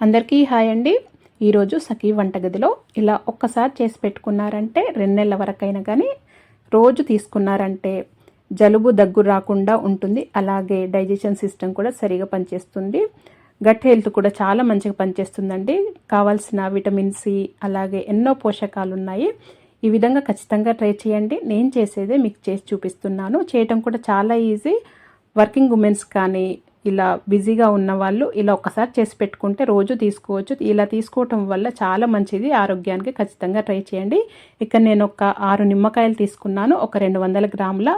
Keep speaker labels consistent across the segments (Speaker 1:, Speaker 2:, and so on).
Speaker 1: అందరికీ హాయ్ అండి. ఈరోజు సఖీ వంటగదిలో ఇలా ఒక్కసారి చేసి పెట్టుకున్నారంటే రెండు నెలల వరకైనా కానీ రోజు తీసుకున్నారంటే జలుబు దగ్గు రాకుండా ఉంటుంది. అలాగే డైజెషన్ సిస్టమ్ కూడా సరిగా పనిచేస్తుంది. గట్ హెల్త్ కూడా చాలా మంచిగా పనిచేస్తుందండి. కావాల్సిన విటమిన్ సి అలాగే ఎన్నో పోషకాలు ఉన్నాయి. ఈ విధంగా ఖచ్చితంగా ట్రై చేయండి. నేను చేసేదే మీకు చేసి చూపిస్తున్నాను. చేయటం కూడా చాలా ఈజీ. వర్కింగ్ ఉమెన్స్ కానీ ఇలా బిజీగా ఉన్న వాళ్ళు ఇలా ఒకసారి చేసి పెట్టుకుంటే రోజు తీసుకోవచ్చు. ఇలా తీసుకోవటం వల్ల చాలా మంచిది. ఆరోగ్యానికి ఖచ్చితంగా ట్రై చేయండి. ఇక్కడ నేను ఒక ఆరు నిమ్మకాయలు తీసుకున్నాను. ఒక రెండు వందల గ్రాముల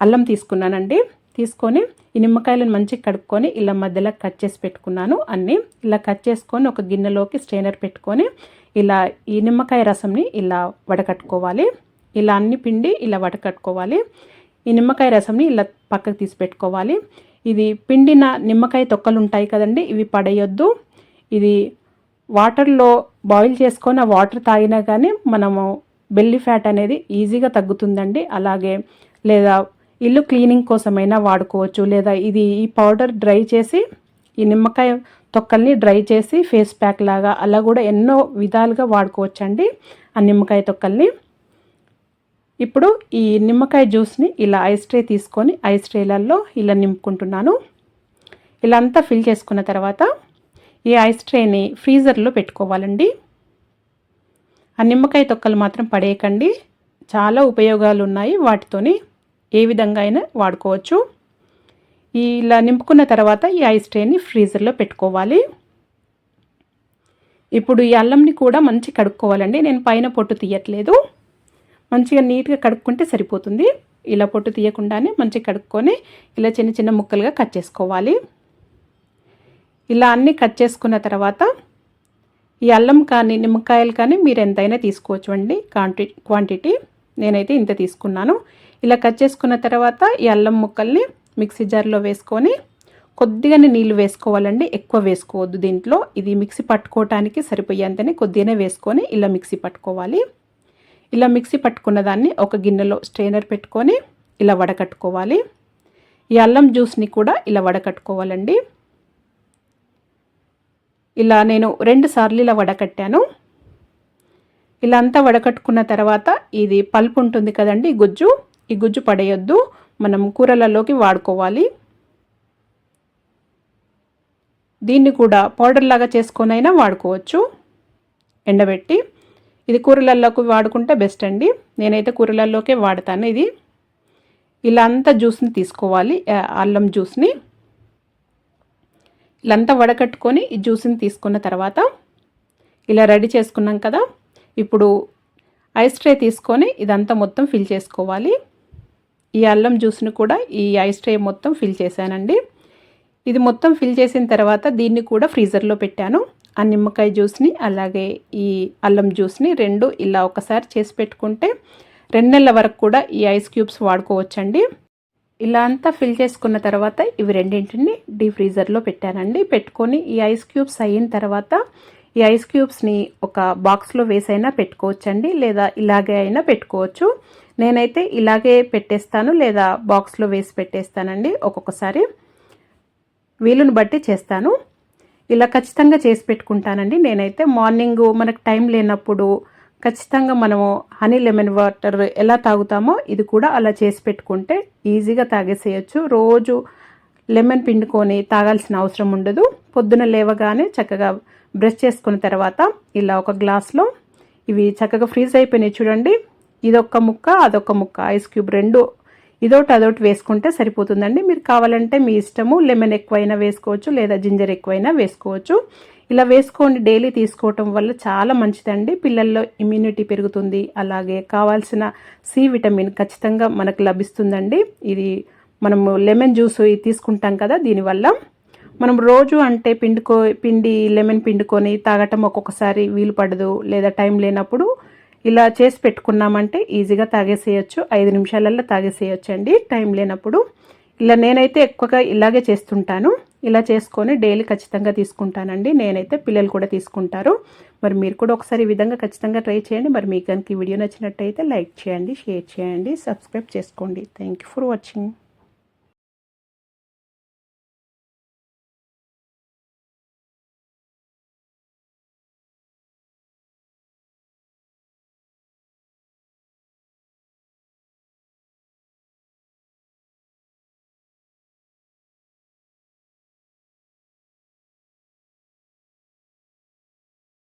Speaker 1: అల్లం తీసుకున్నానండి. తీసుకొని ఈ నిమ్మకాయలను మంచిగా కడుక్కొని ఇలా మధ్యలో కట్ చేసి పెట్టుకున్నాను అన్నీ. ఇలా కట్ చేసుకొని ఒక గిన్నెలోకి స్ట్రైనర్ పెట్టుకొని ఇలా ఈ నిమ్మకాయ రసంని ఇలా వడకట్టుకోవాలి. ఇలా అన్ని పిండి ఇలా వడకట్టుకోవాలి. ఈ నిమ్మకాయ రసంని ఇలా పక్కకు తీసి పెట్టుకోవాలి. ఇది పిండిన నిమ్మకాయ తొక్కలు ఉంటాయి కదండి ఇవి పడేయొద్దు. ఇది వాటర్లో బాయిల్ చేసుకొని ఆ వాటర్ తాగినా కానీ మనము బెల్లి ఫ్యాట్ అనేది ఈజీగా తగ్గుతుందండి. అలాగే లేదా ఇల్లు క్లీనింగ్ కోసమైనా వాడుకోవచ్చు లేదా ఇది ఈ పౌడర్ డ్రై చేసి ఈ నిమ్మకాయ తొక్కల్ని డ్రై చేసి ఫేస్ ప్యాక్ లాగా అలా కూడా ఎన్నో విధాలుగా వాడుకోవచ్చండి ఆ నిమ్మకాయ తొక్కల్ని. ఇప్పుడు ఈ నిమ్మకాయ జ్యూస్ని ఇలా ఐస్ ట్రే తీసుకొని ఐస్ ట్రేలలో ఇలా నింపుకుంటున్నాను. ఇలా అంతా ఫిల్ చేసుకున్న తర్వాత ఈ ఐస్ ట్రేని ఫ్రీజర్లో పెట్టుకోవాలండి. ఆ నిమ్మకాయ తొక్కలు మాత్రం పడేయకండి. చాలా ఉపయోగాలు ఉన్నాయి వాటితోని. ఏ విధంగా అయినా వాడుకోవచ్చు. ఇలా నింపుకున్న తర్వాత ఈ ఐస్ ట్రేని ఫ్రీజర్లో పెట్టుకోవాలి. ఇప్పుడు ఈ అల్లంని కూడా మంచి కడుక్కోవాలండి. నేను పైన పొట్టు తీయట్లేదు. మంచిగా నీట్గా కడుక్కుంటే సరిపోతుంది. ఇలా పొట్టు తీయకుండానే మంచిగా కడుక్కొని ఇలా చిన్న చిన్న ముక్కలుగా కట్ చేసుకోవాలి. ఇలా అన్నీ కట్ చేసుకున్న తర్వాత ఈ అల్లం కానీ నిమ్మకాయలు కానీ మీరు ఎంతైనా తీసుకోవచ్చు అండి క్వాంటి క్వాంటిటీ నేనైతే ఇంత తీసుకున్నాను. ఇలా కట్ చేసుకున్న తర్వాత ఈ అల్లం ముక్కల్ని మిక్సీ జార్లో వేసుకొని కొద్దిగానే నీళ్ళు వేసుకోవాలండి. ఎక్కువ వేసుకోవద్దు దీంట్లో. ఇది మిక్సీ పట్టుకోవటానికి సరిపోయేంతనే కొద్దిగానే వేసుకొని ఇలా మిక్సీ పట్టుకోవాలి. ఇలా మిక్సీ పట్టుకున్న దాన్ని ఒక గిన్నెలో స్ట్రైనర్ పెట్టుకొని ఇలా వడకట్టుకోవాలి. ఈ అల్లం జ్యూస్ని కూడా ఇలా వడకట్టుకోవాలండి. ఇలా నేను రెండు సార్లు ఇలా వడకట్టాను. ఇలా అంతా వడకట్టుకున్న తర్వాత ఇది పల్పు ఉంటుంది కదండి గుజ్జు. ఈ గుజ్జు పడేయొద్దు మనం కూరలలోకి వాడుకోవాలి. దీన్ని కూడా పౌడర్ లాగా చేసుకొనైనా వాడుకోవచ్చు. ఎండబెట్టి ఇది కూరలలోకి వాడుకుంటే బెస్ట్ అండి. నేనైతే కూరలలోకే వాడతాను ఇది. ఇలా అంతా జ్యూస్ని తీసుకోవాలి. అల్లం జ్యూస్ని ఇలా అంతా వడకట్టుకొని ఈ జ్యూస్ని తీసుకున్న తర్వాత ఇలా రెడీ చేసుకున్నాం కదా. ఇప్పుడు ఐస్ ట్రే తీసుకొని ఇదంతా మొత్తం ఫిల్ చేసుకోవాలి. ఈ అల్లం జ్యూస్ని కూడా ఈ ఐస్ ట్రే మొత్తం ఫిల్ చేశానండి. ఇది మొత్తం ఫిల్ చేసిన తర్వాత దీన్ని కూడా ఫ్రీజర్లో పెట్టాను. ఆ నిమ్మకాయ జ్యూస్ని అలాగే ఈ అల్లం జ్యూస్ని రెండు ఇలా ఒకసారి చేసి పెట్టుకుంటే రెండు నెలల వరకు కూడా ఈ ఐస్ క్యూబ్స్ వాడుకోవచ్చండి. ఇలా అంతా ఫిల్ చేసుకున్న తర్వాత ఇవి రెండింటిని డీ ఫ్రీజర్లో పెట్టానండి. పెట్టుకొని ఈ ఐస్ క్యూబ్స్ అయిన తర్వాత ఈ ఐస్ క్యూబ్స్ని ఒక బాక్స్లో వేసైనా పెట్టుకోవచ్చండి లేదా ఇలాగే అయినా పెట్టుకోవచ్చు. నేనైతే ఇలాగే పెట్టేస్తాను లేదా బాక్స్లో వేసి పెట్టేస్తానండి ఒక్కొక్కసారి. వీలుని బట్టి చేస్తాను. ఇలా ఖచ్చితంగా చేసి పెట్టుకుంటానండి. నేనైతే మార్నింగ్ మనకు టైం లేనప్పుడు ఖచ్చితంగా మనము హనీ లెమన్ వాటర్ ఎలా తాగుతామో ఇది కూడా అలా చేసి పెట్టుకుంటే ఈజీగా తాగేసేయచ్చు. రోజు లెమన్ పిండుకొని తాగాల్సిన అవసరం ఉండదు. పొద్దున లేవగానే చక్కగా బ్రష్ చేసుకున్న తర్వాత ఇలా ఒక గ్లాస్లో ఇవి చక్కగా ఫ్రీజ్ అయిపోయినాయి చూడండి. ఇదొక్క ముక్క అదొక ముక్క. ఐస్ క్యూబ్ రెండు ఇదోటి అదొకటి వేసుకుంటే సరిపోతుందండి. మీరు కావాలంటే మీ ఇష్టము లెమన్ ఎక్కువైనా వేసుకోవచ్చు లేదా జింజర్ ఎక్కువైనా వేసుకోవచ్చు. ఇలా వేసుకొని డైలీ తీసుకోవటం వల్ల చాలా మంచిదండి. పిల్లల్లో ఇమ్యూనిటీ పెరుగుతుంది. అలాగే కావాల్సిన సి విటమిన్ ఖచ్చితంగా మనకు లభిస్తుందండి. ఇది మనము లెమన్ జ్యూస్ తీసుకుంటాం కదా దీనివల్ల మనం రోజు అంటే పిండుకో పిండి లెమన్ పిండుకొని తాగటం ఒక్కొక్కసారి వీలు పడదు లేదా టైం లేనప్పుడు ఇలా చేసి పెట్టుకున్నామంటే ఈజీగా తాగేసేయచ్చు. ఐదు నిమిషాలల్లో తాగేసేయచ్చు అండి టైం లేనప్పుడు. ఇలా నేనైతే ఎక్కువగా ఇలాగే చేస్తుంటాను. ఇలా చేసుకొని డైలీ ఖచ్చితంగా తీసుకుంటానండి. నేనైతే పిల్లలు కూడా తీసుకుంటారు. మరి మీరు కూడా ఒకసారి ఈ విధంగా ఖచ్చితంగా ట్రై చేయండి. మరి మీకు కనుక ఈ వీడియో నచ్చినట్టయితే లైక్ చేయండి షేర్ చేయండి సబ్స్క్రైబ్ చేసుకోండి. Thank for watching.